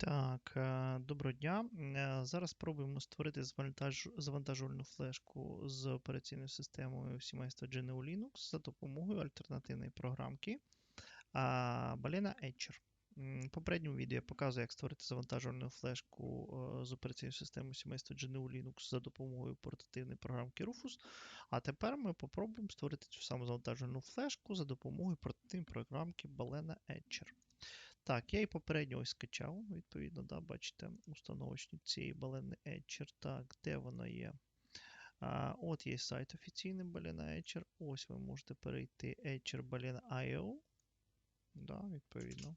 Так, е, доброго дня. Е, Зараз спробуємо створити завантажувальну флешку з операційною системою сімейства GNU Linux за допомогою альтернативної програмки Balena Etcher. Попередньому відео я показую, як створити завантажувальну флешку е, з операційною системою сімейства GNU Linux за допомогою портативної програмки Rufus. А тепер ми попробуємо створити цю саму завантажувальну флешку за допомогою портативної програмки Balena Etcher. Так, я і попередньо ось скачав, відповідно, да, бачите, установочник цієї балени Etcher. Так, де вона є? А, От є сайт офіційний Balena Etcher. Ось ви можете перейти Etcher Balena.io. Да, відповідно.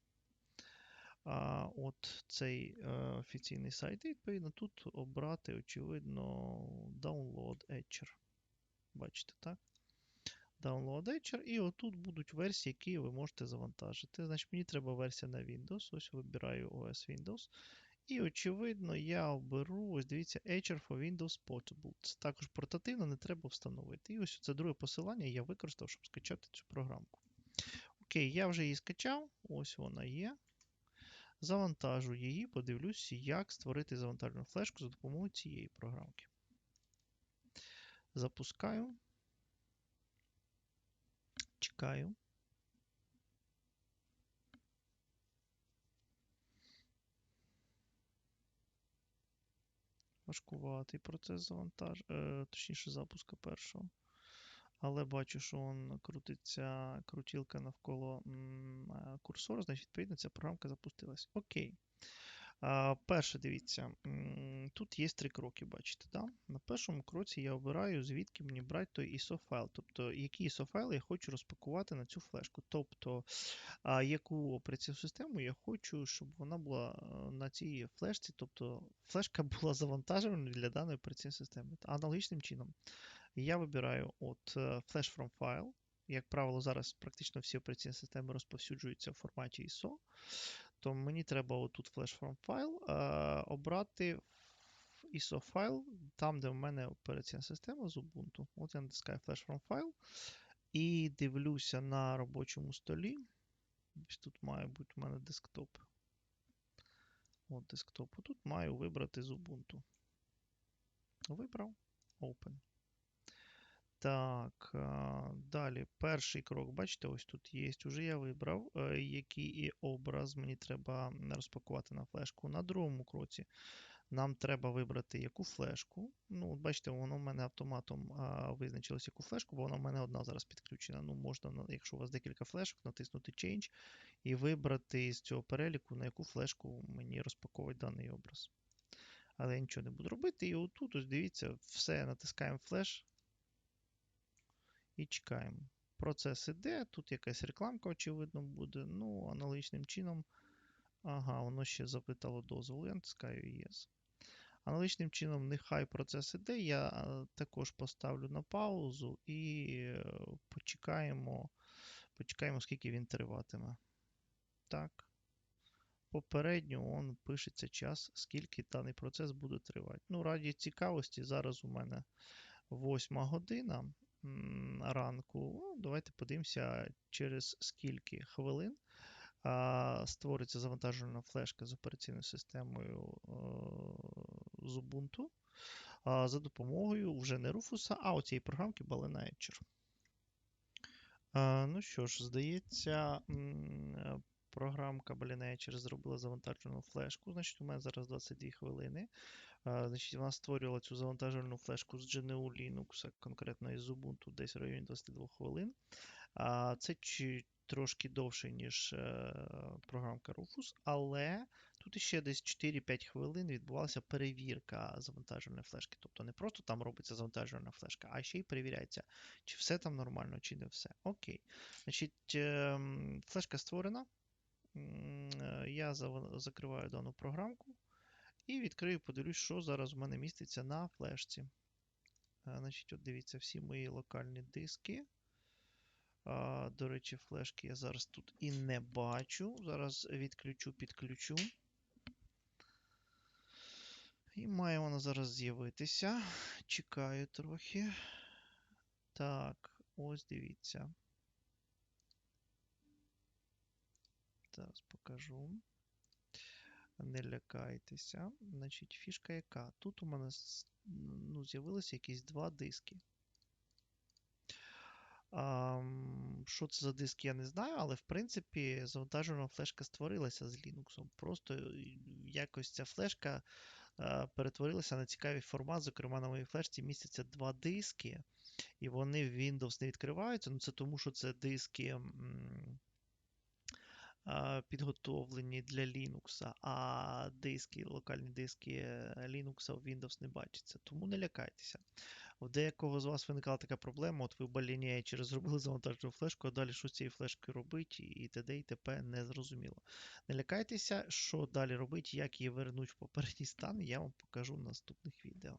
А, От цей е, офіційний сайт. І відповідно тут обрати, очевидно, Download Etcher. Бачите, так? Download Etcher, і отут будуть версії, які ви можете завантажити. Значить, мені треба версія на Windows. Ось вибираю OS Windows. І, очевидно, я оберу, ось дивіться, Etcher for Windows Portable. Це також портативно, не треба встановити. І ось це друге посилання я використав, щоб скачати цю програмку. Окей, я вже її скачав. Ось вона є. Завантажу її, подивлюся, як створити завантажену флешку за допомогою цієї програмки. Запускаю. Чекаю. Важкуватий процес завантаж... Е, точніше запуска першого. Але бачу, що он крутиться крутілка навколо м, е, курсора, значить, відповідно, ця програмка запустилась. Окей. Перше, дивіться, тут є три кроки, бачите. Да? На першому кроці я обираю, звідки мені брати той ISO файл. Тобто, який ISO файл я хочу розпакувати на цю флешку. Тобто, яку операційну систему я хочу, щоб вона була е, на цій флешці, тобто флешка була завантажена для даної операційної системи. Аналогічним чином я вибираю от е, Flash from File. Як правило, зараз практично всі операційні системи розповсюджуються в форматі ISO. То мені треба отут Flash from File е, обрати ISO файл, там, де в мене операційна система з Ubuntu. От я натискаю Flash from File і дивлюся на робочому столі. Ось тут має бути в мене десктоп. От десктоп. Тут маю вибрати з Ubuntu. Вибрав. Open. Так, далі перший крок, бачите, ось тут є. Уже я вибрав, е, який образ мені треба розпакувати на флешку. На другому кроці нам треба вибрати яку флешку. Ну, Бачите, воно в мене автоматом визначилось яку флешку, бо вона в мене одна зараз підключена. Ну, Можна, якщо у вас декілька флешок, натиснути Change і вибрати з цього переліку, на яку флешку мені розпаковують даний образ. Але я нічого не буду робити. І отут, ось дивіться, все, натискаємо флеш і чекаємо. Процес іде, тут якась рекламка, очевидно, буде. Ну, аналогічним чином. Ага, воно ще запитало дозвол. Я натискаю Yes. Аналогічним чином, нехай процес іде. Я також поставлю на паузу і е, почекаємо, почекаємо, скільки він триватиме. Так. Попередньо он пишеться час, скільки даний процес буде тривати. Ну, раді цікавості, зараз у мене 8 година ранку. Ну, давайте подивимося, через скільки хвилин створиться завантажена флешка з операційною системою а, з Ubuntu за допомогою вже не Rufus, а оцієї програмки Balena Etcher. Ну що ж, здається, програмка Balena Etcher зробила завантажену флешку. Значить, у мене зараз 22 хвилини. Значить, Вона створювала цю завантажувальну флешку з GNU Linux, конкретно із Ubuntu, десь в районі 22 хвилин. Це трошки довше, ніж е, програмка Rufus, але тут ще десь 4-5 хвилин відбувалася перевірка завантажувальної флешки. Тобто не просто там робиться завантажувальна флешка, а ще й перевіряється, чи все там нормально, чи не все. Окей. Значить, ем, флешка створена. Е, я закриваю дану програмку. І відкрию, подивлюсь, що зараз у мене міститься на флешці. Е, значить, от Дивіться, всі мої локальні диски. До речі, флешки я зараз тут і не бачу. Зараз відключу, підключу. І має вона зараз з'явитися. Чекаю трохи. Так, ось дивіться. Зараз покажу. Не лякайтеся. Значить, фішка яка? Тут у мене ну, з'явилися якісь два диски. Ам, Що це за диски, я не знаю, але в принципі завантажувана флешка створилася з Linux. Просто е, якось ця флешка е, перетворилася на цікавий формат. Зокрема, на моїй флешці містяться два диски, і вони в Windows не відкриваються. Ну, це тому, що це диски. м, а, підготовлені для Linux, а диски, локальні диски е, Linux в Windows не бачаться. Тому не лякайтеся. У деякого з вас виникала така проблема, от ви баліняючи розробили завантажену флешку, а далі що з цією флешкою робити, і т.д. і т.п. не зрозуміло. Не лякайтеся, що далі робити, як її вернуть в попередній стан, я вам покажу в наступних відео.